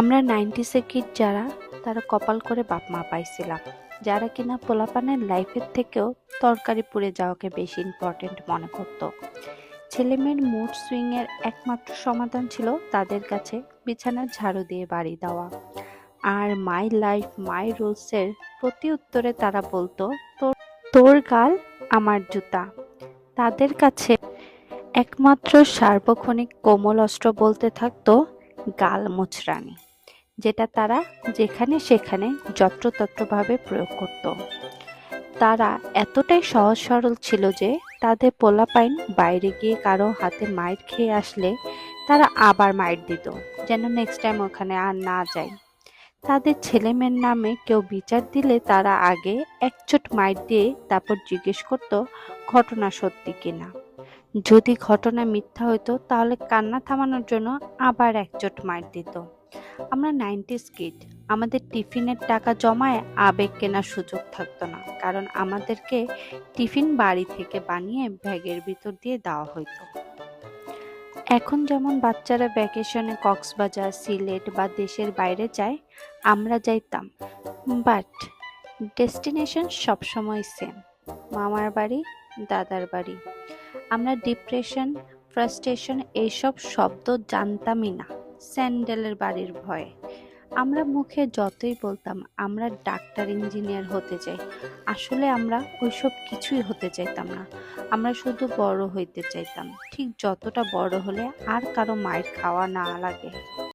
আমরা নাইনটিসে কিড যারা, তারা কপাল করে বাপ মা পাইছিলাম। যারা কিনা পোলাপানের লাইফের থেকেও তরকারি পুড়ে যাওয়াকে বেশি ইম্পর্টেন্ট মনে করত। ছেলেমেয়ের মুড সুইংয়ের একমাত্র সমাধান ছিল তাদের কাছে বিছানার ঝাড়ু দিয়ে বাড়ি দেওয়া। আর মাই লাইফ, মাই রুলসের প্রতি উত্তরে তারা বলতো, তোর তোর গাল আমার জুতা। তাদের কাছে একমাত্র সার্বক্ষণিক কোমল অস্ত্র বলতে থাকতো গাল মুচড়ানি যেটা তারা যেখানে সেখানে যত্রতত্রভাবে প্রয়োগ করত। তারা এতটাই সহজ সরল ছিল যে তাদের পোলাপাইন বাইরে গিয়ে কারও হাতে মাইর খেয়ে আসলে তারা আবার মাইর দিত, যেন নেক্সট টাইম ওখানে আর না যায়। তাদের ছেলেমেয়ের নামে কেউ বিচার দিলে তারা আগে একচোট মাইর দিয়ে তারপর জিজ্ঞেস করতো, ঘটনা সত্যি কিনা? যদি ঘটনা মিথ্যা হইতো, তাহলে কান্না থামানোর জন্য আবার একচোট মার দিত। আমরা নাইনটিস কিড, আমাদের টিফিনের টাকা জমায় আবেগ কেনার সুযোগ থাকতো না, কারণ আমাদেরকে টিফিন বাড়ি থেকে বানিয়ে ব্যাগের ভিতর দিয়ে দেওয়া হইতো। এখন যেমন বাচ্চারা ভ্যাকেশনে কক্সবাজার, সিলেট বা দেশের বাইরে যায়, আমরা যাইতাম। বাট ডেস্টিনেশন সবসময় সেম, মামার বাড়ি, দাদার বাড়ি। আমরা ডিপ্রেশন ফ্রাস্ট্রেশন এইসব শব্দ জানতামই না। স্যান্ডেলের বাড়ির ভয়ে। আমরা মুখে যতই বলতাম, আমরা ডাক্তার, ইঞ্জিনিয়ার হতে চাই। আসলে আমরা ওইসব কিছুই হতে চাইতাম না। আমরা শুধু বড় হইতে চাইতাম। ঠিক যতটা বড় হলে আর কারও মায়ের খাওয়া না লাগে।